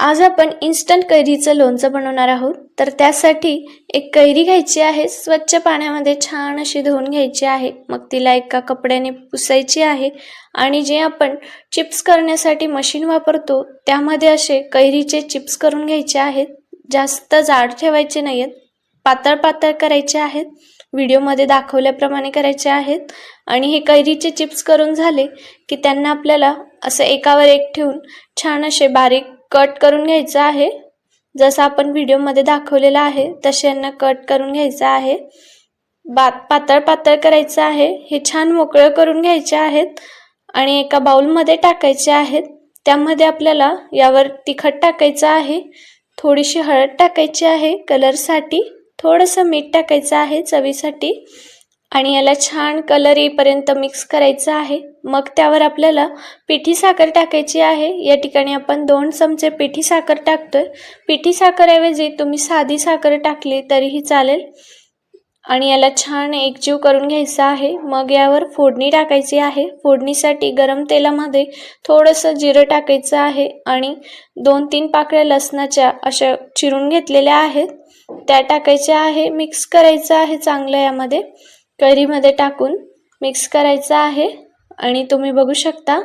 आज आपण इन्स्टंट कैरीचं लोणचं बनवणार आहोत. तर त्यासाठी एक कैरी घ्यायची आहे स्वच्छ पाण्यामध्ये छान अशी धुवून घ्यायची आहे. मग तिला एका कपड्याने पुसायची आहे आणि जे आपण चिप्स करण्यासाठी मशीन वापरतो त्यामध्ये असे कैरीचे चिप्स करून घ्यायचे आहेत. जास्त जाड ठेवायचे नाही आहेत पातळ पातळ करायचे आहेत. व्हिडिओमध्ये दाखवल्याप्रमाणे करायचे आहेत. आणि हे कैरीचे चिप्स करून झाले की त्यांना आपल्याला असं एकावर एक ठेवून छान असे बारीक कट करून घ्यायचं आहे. जसं आपण व्हिडिओमध्ये दाखवलेलं आहे तसे यांना कट करून घ्यायचं आहे. बात पातळ पातळ करायचं आहे. हे छान मोकळं करून घ्यायचे आहेत आणि एका बाउलमध्ये टाकायचे आहेत. त्यामध्ये आपल्याला यावर तिखट टाकायचं आहे. थोडीशी हळद टाकायची आहे. कलरसाठी थोडंसं मीठ टाकायचं आहे चवीसाठी. आणि याला छान कलर येईपर्यंत मिक्स करायचं आहे. मग त्यावर आपल्याला पिठी साखर टाकायची आहे. या ठिकाणी आपण दोन चमचे पिठी साखर टाकतोय. पिठी साखरऐवजी तुम्ही साधी साखर टाकली तरीही चालेल. आणि याला छान एकजीव करून घ्यायचं आहे. मग यावर फोडणी टाकायची आहे. फोडणीसाठी गरम तेलामध्ये थोडंसं जिरं टाकायचं आहे. आणि दोन तीन पाकळ्या लसणाच्या अशा चिरून घेतलेल्या आहेत. त्या टाकायच्या आहे. मिक्स करायचं आहे चांगलं यामध्ये. कढीमध्ये टाकून मिक्स करायचं आहे. आणि तुम्ही बघू शकता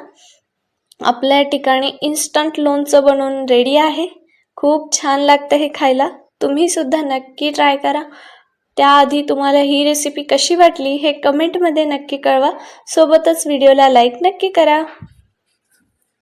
आपल्या ठिकाणी इन्स्टंट लोणचं बनवून रेडी आहे. खूप छान लागतं हे खायला. तुम्ही सुद्धा नक्की ट्राय करा. त्याआधी तुम्हाला ही रेसिपी कशी वाटली हे कमेंटमध्ये नक्की कळवा. सोबतच व्हिडिओला लाईक नक्की करा.